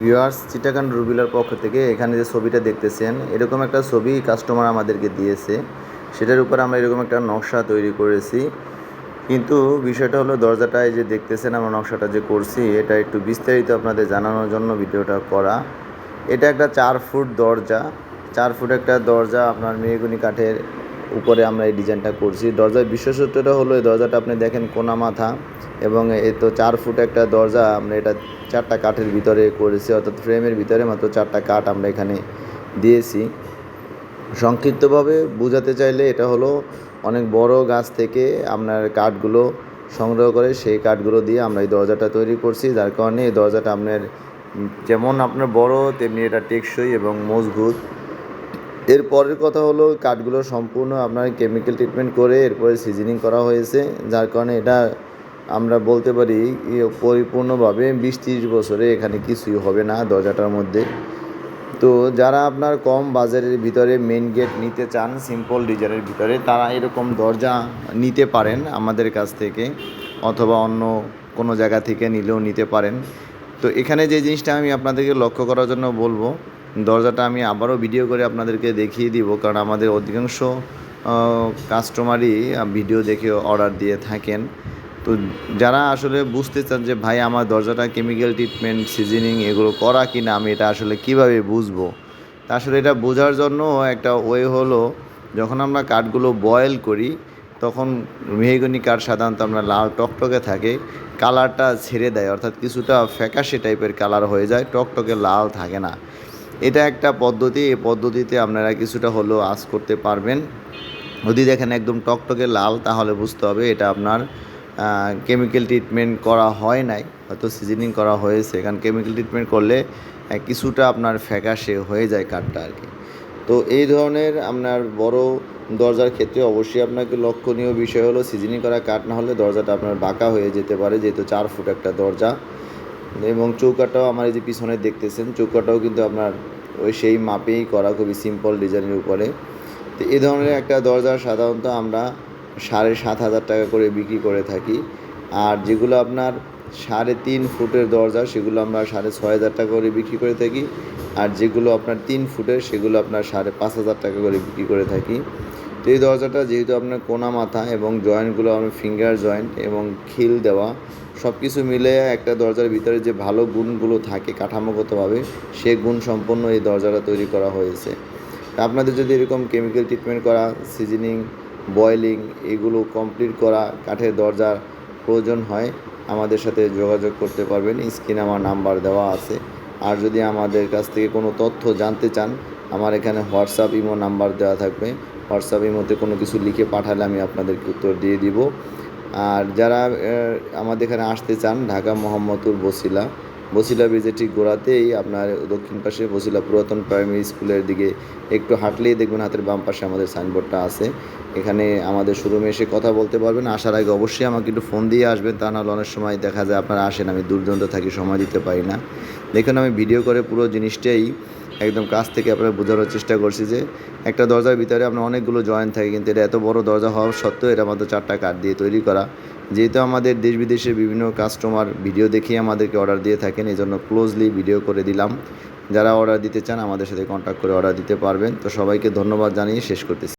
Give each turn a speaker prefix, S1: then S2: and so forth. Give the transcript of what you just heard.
S1: Viewers Chittagong রুবিলার পক্ষ থেকে এখানে যে ছবিটা দেখতেছেন, এরকম একটা ছবি কাস্টমার আমাদেরকে দিয়েছে। সেটার উপর আমরা এরকম একটা নকশা তৈরি করেছি। কিন্তু বিষয়টা হলো দরজাটা এই যে দেখতেছেন আমরা নকশাটা যে করছি, এটা একটু বিস্তারিত আপনাদের জানানোর জন্য ভিডিওটা করা। এটা একটা চার ফুট দরজা। চার ফুট একটা দরজা আপনার মেহগুনি কাঠের উপরে আমরা এই ডিজাইনটা করছি। দরজার বিশেষত্বটা হলো, এই দরজাটা আপনি দেখেন কোনা মাথা এবং এ তো চার ফুট একটা দরজা আমরা এটা চারটা কাঠের ভিতরে করেছি, অর্থাৎ ফ্রেমের ভিতরে মাত্র চারটা কাঠ আমরা এখানে দিয়েছি। সংক্ষিপ্তভাবে বোঝাতে চাইলে এটা হলো, অনেক বড় গাছ থেকে আপনার কাঠগুলো সংগ্রহ করে সেই কাঠগুলো দিয়ে আমরা এই দরজাটা তৈরি করছি, যার কারণে এই দরজাটা আপনার যেমন আপনার বড়, তেমনি এটা টেকসই এবং মজবুত। এর পরের কথা হলো কাঠগুলো সম্পূর্ণ আপনার কেমিক্যাল ট্রিটমেন্ট করে এরপরে সিজনিং করা হয়েছে। যার কারণে এটা আমরা বলতে পারি পরিপূর্ণভাবে বিশ তিরিশ বছরে এখানে কিছুই হবে না দরজাটার মধ্যে। তো যারা আপনার কম বাজারের ভিতরে মেন গেট নিতে চান সিম্পল ডিজাইনের ভিতরে, তারা এরকম দরজা নিতে পারেন আমাদের কাছ থেকে, অথবা অন্য কোনো জায়গা থেকে নিলেও নিতে পারেন। তো এখানে যে জিনিসটা আমি আপনাদেরকে লক্ষ্য করার জন্য বলব দরজাটা আমি আবারও ভিডিও করে আপনাদেরকে দেখিয়ে দিব, কারণ আমাদের অধিকাংশ কাস্টমারই ভিডিও দেখে অর্ডার দিয়ে থাকেন। তো যারা আসলে বুঝতে চান যে, ভাই, আমার দরজাটা কেমিক্যাল ট্রিটমেন্ট সিজনিং এগুলো করা কি না আমি এটা আসলে কীভাবে বুঝব? তা আসলে এটা বোঝার জন্য একটা ওয়ে হলো, যখন আমরা কাঠগুলো বয়েল করি, তখন মেহগনি কাঠ সাধারণত আমরা লাল টকটকে থাকে কালারটা ছেড়ে দেয়, অর্থাৎ কিছুটা ফ্যাকাশে টাইপের কালার হয়ে যায়, টকটকে লাল থাকে না। এটা একটা পদ্ধতি, এই পদ্ধতিতে আপনারা কিছুটা হলেও আজ করতে পারবেন। যদি দেখেন একদম টকটকে লাল, তাহলে বুঝতে হবে এটা আপনার কেমিক্যাল ট্রিটমেন্ট করা হয় নাই, হয়তো সিজনিং করা হয়েছে। কারণ কেমিক্যাল ট্রিটমেন্ট করলে কিছুটা আপনার ফ্যাকাশে হয়ে যায় কাঠটা আর কি। তো এই ধরনের আপনার বড় দরজার ক্ষেত্রে অবশ্যই আপনাকে লক্ষণীয় বিষয় হলো সিজনিং করা কাঠ না হলে দরজাটা আপনার বাঁকা হয়ে যেতে পারে, যেহেতু চার ফুট একটা দরজা। এবং চৌকাটাও আমার এই যে পিছনে দেখতেছেন, চৌকাটাও কিন্তু আপনার ওই সেই মাপেই করা খুবই সিম্পল ডিজাইনের উপরে। তো এ ধরনের একটা দরজা সাধারণত আমরা সাড়ে সাত হাজার টাকা করে বিক্রি করে থাকি। আর যেগুলো আপনার সাড়ে তিন ফুটের দরজা, সেগুলো আমরা সাড়ে ছয় হাজার টাকা করে বিক্রি করে থাকি। আর যেগুলো আপনার তিন ফুটের, সেগুলো আপনার সাড়ে পাঁচ হাজার টাকা করে বিক্রি করে থাকি। এই দরজাটা যেহেতু আপনার কোনা মাথা এবং জয়েন্টগুলো আপনার ফিঙ্গার জয়েন্ট এবং খিল দেওয়া সব কিছু মিলে একটা দরজার ভিতরে যে ভালো গুণগুলো থাকে কাঠামোগতভাবে, সে গুণ সম্পন্ন এই দরজাটা তৈরি করা হয়েছে। আপনাদের যদি এরকম কেমিক্যাল ট্রিটমেন্ট করা সিজনিং বয়েলিং এগুলো কমপ্লিট করা কাঠের দরজার প্রয়োজন হয়, আমাদের সাথে যোগাযোগ করতে পারবেন। স্ক্রিনে আমার নাম্বার দেওয়া আছে। আর যদি আমাদের কাছ থেকে কোনো তথ্য জানতে চান, আমার এখানে হোয়াটসঅ্যাপ ইমো নাম্বার দেওয়া থাকবে। হোয়াটসঅ্যাপ মধ্যে কোনো কিছু লিখে পাঠালে আমি আপনাদেরকে উত্তর দিয়ে দিব। আর যারা আমাদের এখানে আসতে চান, ঢাকা মোহাম্মদপুর বসিলা বসিলা ব্রিজের ঠিক গোড়াতেই আপনার দক্ষিণ পাশে বসিলা পুরাতন প্রাইমারি স্কুলের দিকে একটু হাঁটলেই দেখবেন হাতের বাম পাশে আমাদের সাইনবোর্ডটা আছে। এখানে আমাদের শোরুমে এসে কথা বলতে পারবেন। আসার আগে অবশ্যই আমাকে একটু ফোন দিয়ে আসবেন, তা নাহলে অনেক সময় দেখা যায় আপনারা আসেন, আমি দূরদূরান্ত থাকি, সময় দিতে পারি না। দেখুন, আমি ভিডিও করে পুরো জিনিসটাই একদম কাছ থেকে আপনার বোঝানোর চেষ্টা করছি যে, একটা দরজার ভিতরে আপনার অনেকগুলো জয়েন্ট থাকে, কিন্তু এটা এত বড় দরজা হওয়া সত্ত্বেও এটা মাত্র চারটা কাঠ দিয়ে তৈরি করা। যেহেতু আমাদের দেশ বিদেশের বিভিন্ন কাস্টমার ভিডিও দেখেই আমাদেরকে অর্ডার দিয়ে থাকেন এই জন্য ক্লোজলি ভিডিও করে দিলাম। যারা অর্ডার দিতে চান, আমাদের সাথে কন্ট্যাক্ট করে অর্ডার দিতে পারবেন। তো সবাইকে ধন্যবাদ জানিয়ে শেষ করতেছি।